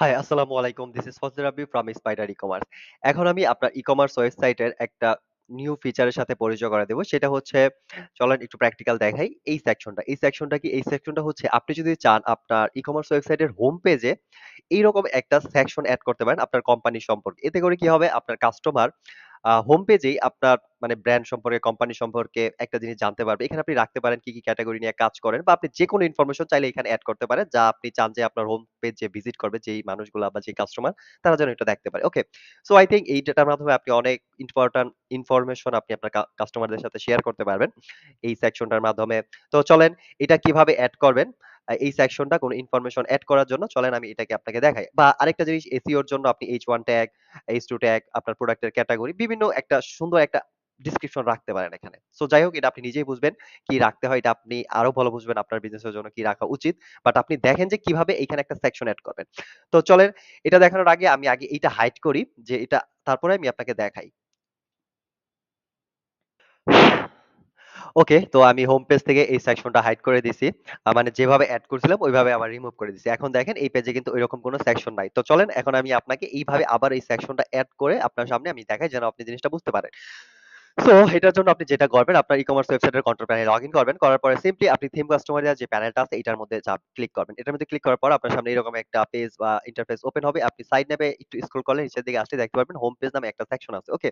High, আসসালামু আলাইকুম। This is Fazle Rabbi from Spider e-commerce. এখন আমি আপনার ই-কমার্স ওয়েবসাইটের একটা নিউ ফিচারের সাথে পরিচয় করে দেব। সেটা হচ্ছে চলেন একটু প্র্যাকটিক্যাল দেখাই। এই সেকশনটা। এই সেকশনটা কি? এই সেকশনটা হচ্ছে আপনি যদি চান আপনার ই-কমার্স ওয়েবসাইটের হোম পেজে এইরকম একটা সেকশন অ্যাড করতে পারেন আপনার কোম্পানি সম্পর্কে। এতে করে কি হবে? আপনার কাস্টমার হোম পেজেই আপনার মানে ব্র্যান্ড সম্পর্কে, কোম্পানি সম্পর্কে একটা জিনিস জানতে পারবে। এখানে আপনি রাখতে পারেন কি, কি ক্যাটেগরি নিয়ে কাজ করেন বা আপনি যেকোনো ইনফরমেশন চাইলে এখানে এড করতে পারেন। যা আপনি চান যে আপনার হোম পেজ যে ভিজিট করবে যেই মানুষগুলা বা যেই কাস্টমার তারা যেন এটা দেখতে পারে। ওকে? সো আই থিংক এই ডেটার মাধ্যমে আপনি অনেক ইম্পোর্টেন্ট ইনফরমেশন আপনি আপনার কাস্টমারদের সাথে শেয়ার করতে পারবেন এই সেকশনটার মাধ্যমে। তো চলেন এটা কীভাবে এড করবেন? এই সেকশনটা কোন ইনফরমেশন এড করার জন্য চলেন আমি এটাকে আপনাকে দেখাই। বা আরেকটা জিনিস SEO র জন্য আপনি H1 ট্যাগ, H2 ট্যাগ, আপনার প্রোডাক্টের ক্যাটেগরি বিভিন্ন একটা সুন্দর একটা ডেসক্রিপশন রাখতে পারেন এখানে। সো যাই হোক এটা আপনি নিজেই বুঝবেন কি রাখতে হয় এটা আপনি আরও ভালো বুঝবেন আপনার বিজনেসের জন্য কি রাখা উচিত। বাট আপনি দেখেন যে কীভাবে এখানে একটা সেকশন এড করবেন। তো চলেন এটা দেখানোর আগে আমি আগে এটা হাইড করি যে এটা তারপরে আমি আপনাকে দেখাই। ওকে, তো আমি হোম পেজ থেকে এই সেকশনটা হাইড করে দিছি। মানে যেভাবে অ্যাড করেছিলাম ওইভাবে আমার রিমুভ করে দিছি। এখন দেখেন এই পেজে কিন্তু ওইরকম কোনো সেকশন নাই। তো চলেন এখন আমি আপনাকে এইভাবে আবার এই সেকশনটা অ্যাড করে আপনার সামনে আমি দেখাই যেন আপনি জিনিসটা বুঝতে পারেন। সো এটার জন্য আপনি যেটা করবেন, আপনার ই-কমার্স ওয়েবসাইটের কন্ট্রোল প্যানেলে লগইন করবেন। করার পরে সিম্পলি আপনি থিম কাস্টমাইজার যে প্যানেলটা আছে এটার মধ্যে যা ক্লিক করবেন। এটার মধ্যে ক্লিক করার পর আপনার সামনে এরকম একটা পেজ বা ইন্টারফেস ওপেন হবে। আপনি সাইড ন্যাপে একটু স্ক্রল করলে নিচের দিকে আসলেই দেখতে পারবেন হোম পেজ নামে একটা সেকশন আছে। ওকে?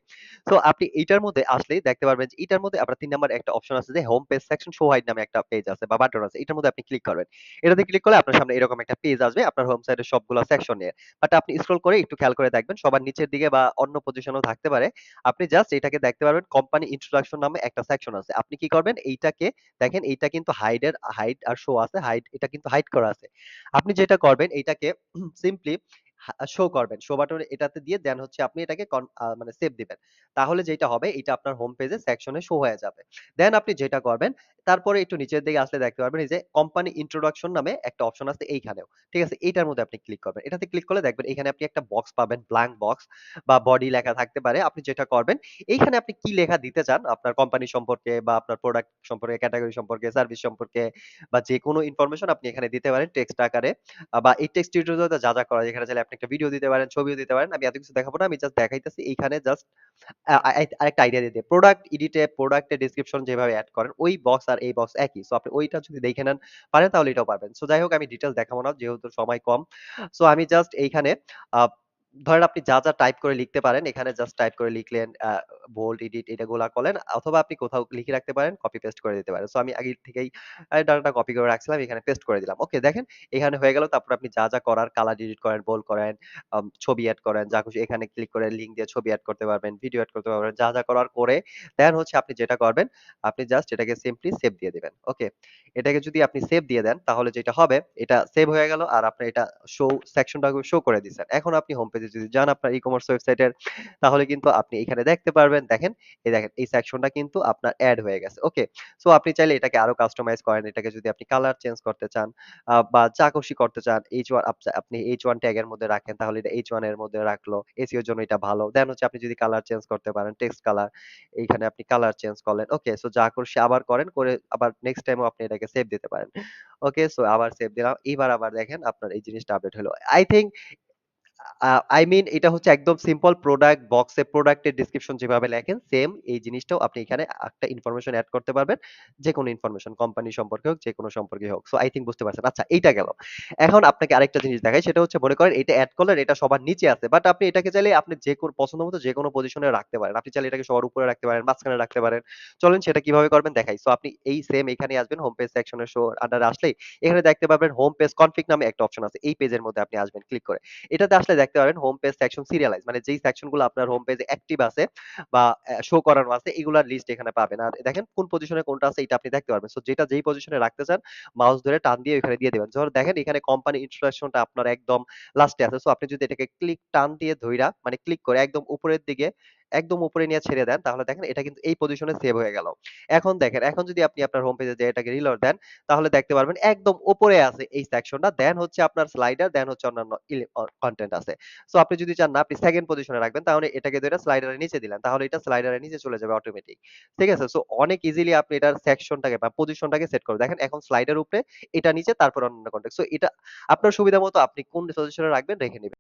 সো আপনি এইটার মধ্যে আসলেই দেখতে পারবেন যে এটার মধ্যে আপনার ৩ নাম্বার একটা অপশন আছে যে home page section show hide নামে একটা পেজ আছে বা বাটন আছে। এটার মধ্যে আপনি ক্লিক করবেন। এটাতে ক্লিক করলে আপনার সামনে এরকম একটা পেজ আসবে আপনার হোম সাইটের সবগুলা সেকশন নিয়ে। বাট আপনি স্ক্রল করে একটু খেয়াল করে দেখবেন, সবার নিচের দিকে বা অন্য পজিশনেও থাকতে পারে। আপনি জাস্ট এটাকে দেখতে পারবেন কোম্পানি ইন্ট্রোডাকশন নামে একটা সেকশন আছে। আপনি কি করবেন এইটাকে দেখেন, এইটা কিন্তু হাইড এর হাইড আর শো আছে। হাইড এটা কিন্তু হাইড করা আছে। আপনি যেটা করবেন, এইটাকে সিম্পলি শো করবেন। শো বাটন এটাতে দিয়ে দেন হচ্ছে আপনি এটাকে মানে সেভ দিবেন। তাহলে যেটা হবে এটা আপনার হোম পেজে সেকশনে শো হয়ে যাবে। দেন আপনি যেটা করবেন তারপরে একটু নিচের দিকে আসলে দেখতে পারবেন এই যে কোম্পানি ইন্ট্রোডাকশন নামে একটা অপশন আছে এইখানেও। ঠিক আছে? এইটার মধ্যে আপনি ক্লিক করবেন। এটাতে ক্লিক করলে দেখবেন এখানে আপনি একটা বক্স পাবেন ব্ল্যাংক বক্স বা বডি লেখা থাকতে পারে। আপনি যেটা করবেন এইখানে আপনি কি লেখা দিতে চান আপনার কোম্পানি সম্পর্কে বা আপনার প্রোডাক্ট সম্পর্কে, ক্যাটেগরি সম্পর্কে, সার্ভিস সম্পর্কে বা যেকোনো ইনফরমেশন আপনি এখানে দিতে পারেন টেক্সট আকারে। বা এই টেক্সট টিউটোরিয়ালটা যা, যা করা যায় এখানে চাইলে আপনি একটা ভিডিও দিতে পারেন, ছবিও দিতে পারেন। আমি এত কিছু দেখাবো না। আমি জাস্ট দেখাইতেছি এইখানে জাস্ট আরেকটা আইডিয়া দিতে। প্রোডাক্ট এডিটে প্রোডাক্টের ডেসক্রিপশন যেভাবে অ্যাড করেন ওই বক্স আর এই বক্স একই। সো আপনি ওইটা যদি দেখে নেন পারেন, তাহলে এটাও পারবেন। সো যাই হোক, আমি ডিটেইলস দেখাবো না, যেহেতু সময় কম। সো আমি জাস্ট এইখানে ধরেন আপনি যা, যা টাইপ করে লিখতে পারেন এখানে জাস্ট টাইপ করে লিখলেন বোল্ড, এডিট এটাগুলা করলেন অথবা আপনি কোথাও লিখে রাখতে পারেন, কপি পেস্ট করে দিতে পারেন। সো আমি আগে থেকেই ডাটাটা কপি করে রাখছিলাম এখানে পেস্ট করে দিলাম। ওকে দেখেন এখানে হয়ে গেল তারপর আপনি যা, যা করার কালার এডিট করেন, বোল্ড করেন, ছবি এড করেন, যা খুশি এখানে ক্লিক করে লিঙ্ক দিয়ে ছবি এড করতে পারবেন, ভিডিও এড করতে পারবেন। যা, যা করার করে দেন হচ্ছে আপনি যেটা করবেন আপনি জাস্ট এটাকে সিম্পলি সেভ দিয়ে দিবেন। ওকে? এটাকে যদি আপনি সেভ দিয়ে দেন তাহলে যেটা হবে এটা সেভ হয়ে গেল আর আপনি এটা শো সেকশনটাকে শো করে দিছেন। এখন আপনি হোম পেজে যদি যান আপনার ই-কমার্স ওয়েবসাইটের তাহলে কিন্তু আপনি এখানে দেখতে পারবেন। দেখেন, এই দেখেন এই সেকশনটা কিন্তু আপনার এড হয়ে গেছে। ওকে? সো আপনি চাইলে এটাকে আরও কাস্টমাইজ করেন। এটাকে যদি আপনি কালার চেঞ্জ করতে চান বা যা খুশি করতে চান H1 আপচা আপনি H1 ট্যাগ এর মধ্যে রাখেন তাহলে এটা H1 এর মধ্যে রাখল। এর জন্য এটা ভালো। দেন হচ্ছে আপনি যদি কালার চেঞ্জ করতে পারেন, টেক্সট কালার এইখানে আপনি কালার চেঞ্জ করলেন। ওকে? সো যা খুশি আবার করেন করে আবার নেক্সট টাইমেও আপনি এটাকে সেভ দিতে পারেন। ওকে? সো আবার সেভ দিলাম। এইবার আবার দেখেন আপনার এই জিনিসটা আপডেট হলো। আই আ আই মিন এটা হচ্ছে একদম সিম্পল প্রোডাক্ট বক্সে প্রোডাক্টের ডেসক্রিপশন যেভাবে লেখেন সেম এই জিনিসটাও আপনি এখানে একটা ইনফরমেশন এড করতে পারবেন। যেকোনো ইনফরমেশন কোম্পানি সম্পর্কে হোক, যেকোনো সম্পর্কে হোক। সো আই থিংক বুঝতে পারছেন। আচ্ছা এইটা গেল। এখন আপনাকে আরেকটা জিনিস দেখাই সেটা হচ্ছে মনে করেন এটা এড করলেন এটা সবার নিচে আছে। বাট আপনি এটাকে চাইলে আপনি যে যেকোনো পছন্দ মতো যেকোনো পজিশনে রাখতে পারেন। আপনি চাইলে এটাকে সবার উপরে রাখতে পারেন, মাঝখানে রাখতে পারেন। চলেন সেটা কীভাবে করবেন দেখাই। সো আপনি এই সেম এখানে আসবেন হোম পেজ সেকশনের শো আন্ডারে আসলেই এখানে দেখতে পারবেন হোম পেজ কনফিগ নামে একটা অপশন আছে। এই পেজের মধ্যে আপনি আসবেন ক্লিক করে। এটাতে আসলে দেখতে পারেন হোম পেজ সেকশন সিরিয়ালাইজ মানে যেই সেকশনগুলো আপনার হোম পেজে অ্যাক্টিভ আছে বা শো করানো আছে, এগুলার লিস্ট এখানে পাবেন। আর দেখেন কোন পজিশনে কোনটা আছে, এটা আপনি দেখতে পারবেন। সো যেটা যেই পজিশনে রাখতে চান মাউস ধরে টান দিয়ে এখানে দিয়ে দেবেন ধর দেখেন এখানে কোম্পানি ইন্ট্রোডাকশনটা আপনার একদম লাস্টে আছে। সো আপনি যদি এটাকে ক্লিক টান দিয়ে ধইরা মানে ক্লিক করে একদম উপরের দিকে একদম উপরে নিয়ে ছেড়ে দেন তাহলে দেখেন এটা কিন্তু এই পজিশনে সেভ হয়ে গেল। এখন দেখেন এখন যদি আপনি আপনার হোম পেজে যেয়ে এটাকে রিলোড দেন তাহলে দেখতে পারবেন একদম উপরে আছে এই সেকশনটা দেন হচ্ছে আপনার স্লাইডার দেন হচ্ছে অন্যান্য কনটেন্ট আছে। সো আপনি যদি চান না আপনি সেকেন্ড পজিশনে রাখবেন তাহলে এটাকে ধইরা স্লাইডারের নিচে দিলেন। তাহলে এটা স্লাইডারের নিচে চলে যাবে অটোমেটিক। ঠিক আছে? সো অনেক ইজিলি আপনি এটার সেকশনটাকে বা পজিশনটাকে সেট করে দেখেন এখন স্লাইডার উপরে, এটা নিচে তারপর অন্যান্য কনটেন্ট। সো এটা আপনার সুবিধা মতো আপনি কোন পজিশনে রাখবেন রেখে নিবেন।